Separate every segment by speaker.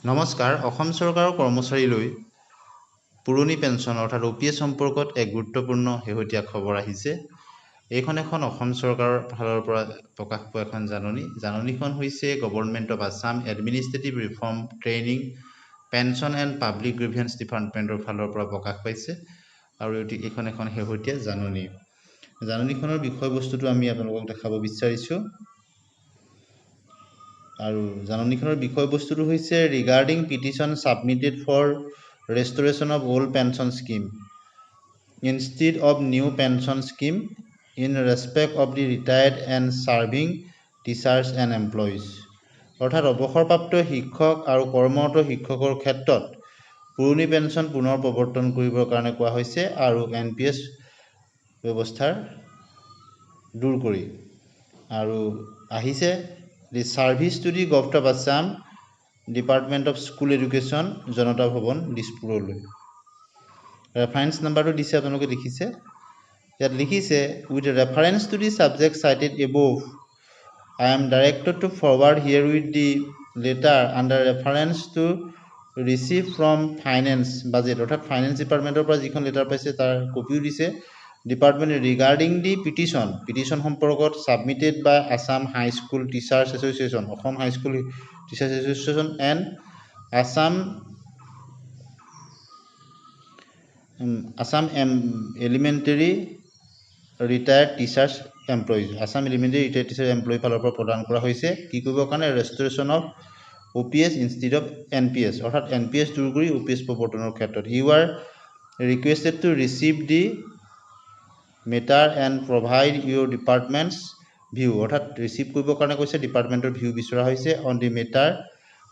Speaker 1: নমস্কাৰ অসম চৰকাৰৰ কৰ্মচাৰীলৈ পুৰণি পেঞ্চন অৰ্থাৎ অ' পি এছ সম্পৰ্কত এক গুৰুত্বপূৰ্ণ শেহতীয়া খবৰ আহিছে। এইখন এখন অসম চৰকাৰৰ ফালৰ পৰা প্ৰকাশ পোৱা এখন জাননী। জাননীখন হৈছে government of Assam administrative reform training pension and public grievance ডিপাৰ্টমেণ্টৰ ফালৰ পৰা প্ৰকাশ পাইছে আৰু এইখন এখন শেহতীয়া জাননী। জাননীখনৰ বিষয়বস্তুটো আমি আপোনালোকক দেখাব বিচাৰিছোঁ। আৰু জাননীখনৰ বিষয়বস্তুটো হৈছে regarding petition submitted for restoration of old pension scheme instead of new pension scheme in respect of the retired and serving teachers and employees অৰ্থাৎ অৱসৰপ্ৰাপ্ত শিক্ষক আৰু কৰ্মৰত শিক্ষকৰ ক্ষেত্ৰত পুৰণি পেঞ্চন পুনৰ প্ৰৱৰ্তন কৰিবৰ কাৰণে কোৱা হৈছে আৰু এন পি এছ ব্যৱস্থাৰ দূৰ কৰি। আৰু আহিছে the service to the govt of Assam department of school education Janata Bhawan দিছপুৰলৈ reference নাম্বাৰটো দিছে আপোনালোকে লিখিছে ইয়াত লিখিছে with reference to the subject cited above I am directed to forward herewith the letter under reference to receive from finance budget অৰ্থাৎ finance ডিপাৰ্টমেণ্টৰ পৰা যিখন লেটাৰ পাইছে তাৰ কপিও দিছে। Department regarding the petition petition সম্পৰ্কত submitted by Assam high school teachers association Asom high school teachers association and Assam Assam M elementary retired teachers employees Assam elementary retired teacher employee ফালৰ পৰা প্ৰদান কৰা হৈছে। কি কৰিবৰ কাৰণে? Restoration of O' P S instead of N P S অৰ্থাৎ N P S দূৰ কৰি অ' পি এছ প্ৰৱৰ্তনৰ ক্ষেত্ৰত। You are requested to receive the matter and provide your department's view অৰ্থাৎ ৰিচিভ কৰিবৰ কাৰণে কৈছে ডিপাৰ্টমেণ্টৰ ভিউ বিচৰা হৈছে on the matter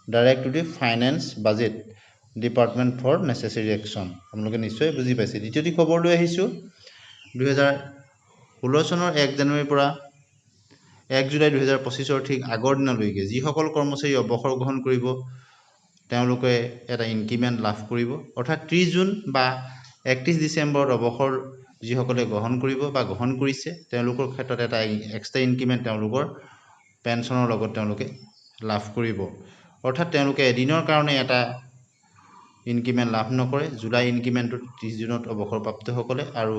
Speaker 1: direct to the finance budget department for necessary action আপোনালোকে নিশ্চয় বুজি পাইছে। দ্বিতীয়টি খবৰ লৈ আহিছোঁ। দুহেজাৰ ষোল্ল চনৰ এক জানুৱাৰীৰ পৰা এক জুলাই দুহেজাৰ পঁচিছৰ ঠিক আগৰ দিনলৈকে যিসকল কৰ্মচাৰী অৱসৰ গ্ৰহণ কৰিব তেওঁলোকে এটা ইনক্ৰিমেণ্ট লাভ কৰিব। অৰ্থাৎ ত্ৰিছ জুন বা একত্ৰিছ ডিচেম্বৰত অৱসৰ যিসকলে গ্ৰহণ কৰিব বা গ্ৰহণ কৰিছে তেওঁলোকৰ ক্ষেত্ৰত এটা এক্সট্ৰা ইনক্ৰিমেণ্ট তেওঁলোকৰ পেঞ্চনৰ লগত তেওঁলোকে লাভ কৰিব। অৰ্থাৎ তেওঁলোকে এদিনৰ কাৰণে এটা ইনক্ৰিমেণ্ট লাভ নকৰে। জুলাই ইনক্ৰিমেণ্টটো ত্ৰিছ জুনত অৱসৰপ্ৰাপ্তসকলে আৰু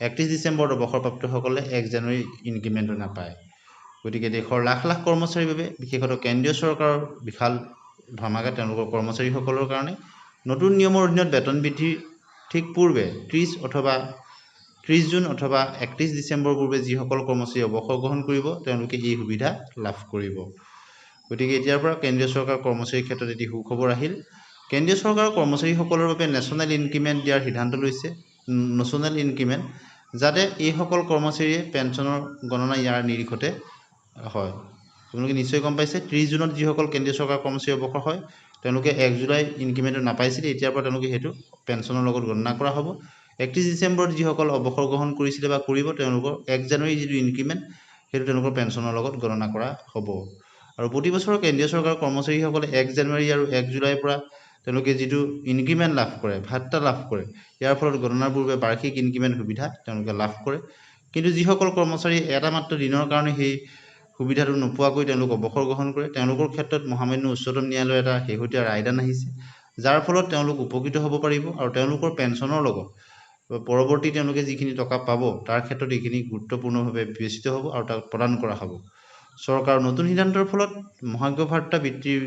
Speaker 1: একত্ৰিছ ডিচেম্বৰত অৱসৰপ্ৰাপ্তসকলে এক জানুৱাৰী ইনক্ৰিমেণ্টটো নাপায়। গতিকে দেশৰ লাখ লাখ কৰ্মচাৰীৰ বাবে বিশেষতঃ কেন্দ্ৰীয় চৰকাৰৰ বিশাল ধৰ্মাকা তেওঁলোকৰ কৰ্মচাৰীসকলৰ কাৰণে নতুন নিয়মৰ অধীনত বেতন বৃদ্ধিৰ ঠিক পূৰ্বে ত্ৰিছ অথবা ত্ৰিছ জুন অথবা একত্ৰিছ ডিচেম্বৰ পূৰ্বে যিসকল কৰ্মচাৰী অৱসৰ গ্ৰহণ কৰিব তেওঁলোকে এই সুবিধা লাভ কৰিব। গতিকে এতিয়াৰ পৰা কেন্দ্ৰীয় চৰকাৰৰ কৰ্মচাৰীৰ ক্ষেত্ৰত এটি সুখবৰ আহিল। কেন্দ্ৰীয় চৰকাৰৰ কৰ্মচাৰীসকলৰ বাবে নেশ্যনেল ইনক্ৰিমেণ্ট দিয়াৰ সিদ্ধান্ত লৈছে। নেশ্যনেল ইনক্ৰিমেণ্ট যাতে এইসকল কৰ্মচাৰীয়ে পেঞ্চনৰ গণনা ইয়াৰ নিৰিখতে হয়। আপোনালোকে নিশ্চয় গম পাইছে ত্ৰিছ জুনত যিসকল কেন্দ্ৰীয় চৰকাৰৰ কৰ্মচাৰী অৱসৰ হয় তেওঁলোকে এক জুলাই ইনক্ৰিমেণ্টটো নাপাইছিলে এতিয়াৰ পৰা তেওঁলোকে সেইটো পেঞ্চনৰ লগত গণনা কৰা হ'ব। একত্ৰিছ ডিচেম্বৰত যিসকল অৱসৰ গ্ৰহণ কৰিছিলে বা কৰিব তেওঁলোকৰ এক জানুৱাৰী যিটো ইনক্ৰিমেণ্ট সেইটো তেওঁলোকৰ পেঞ্চনৰ লগত গণনা কৰা হ'ব। আৰু প্ৰতি বছৰ কেন্দ্ৰীয় চৰকাৰৰ কৰ্মচাৰীসকলে এক জানুৱাৰী আৰু এক জুলাইৰ পৰা তেওঁলোকে যিটো ইনক্ৰিমেণ্ট লাভ কৰে ভাত্তা লাভ কৰে ইয়াৰ ফলত গণনাৰ পূৰ্বে বাৰ্ষিক ইনক্ৰিমেণ্ট সুবিধা তেওঁলোকে লাভ কৰে। কিন্তু যিসকল কৰ্মচাৰী এটা মাত্ৰ দিনৰ কাৰণে সেই সুবিধাটো নোপোৱাকৈ তেওঁলোক অৱসৰ গ্ৰহণ কৰে তেওঁলোকৰ ক্ষেত্ৰত মহামান্য উচ্চতম ন্যায়ালয়ৰ এটা শেহতীয়া ৰায়দান আহিছে যাৰ ফলত তেওঁলোক উপকৃত হ'ব পাৰিব আৰু তেওঁলোকৰ পেঞ্চনৰ লগত পৰৱৰ্তী তেওঁলোকে যিখিনি টকা পাব তাৰ ক্ষেত্ৰত এইখিনি গুৰুত্বপূৰ্ণভাৱে বিবেচিত হ'ব আৰু তাক প্ৰদান কৰা হ'ব। চৰকাৰৰ নতুন সিদ্ধান্তৰ ফলত মহাজ্ঞ ভাত্তা বৃত্তিৰ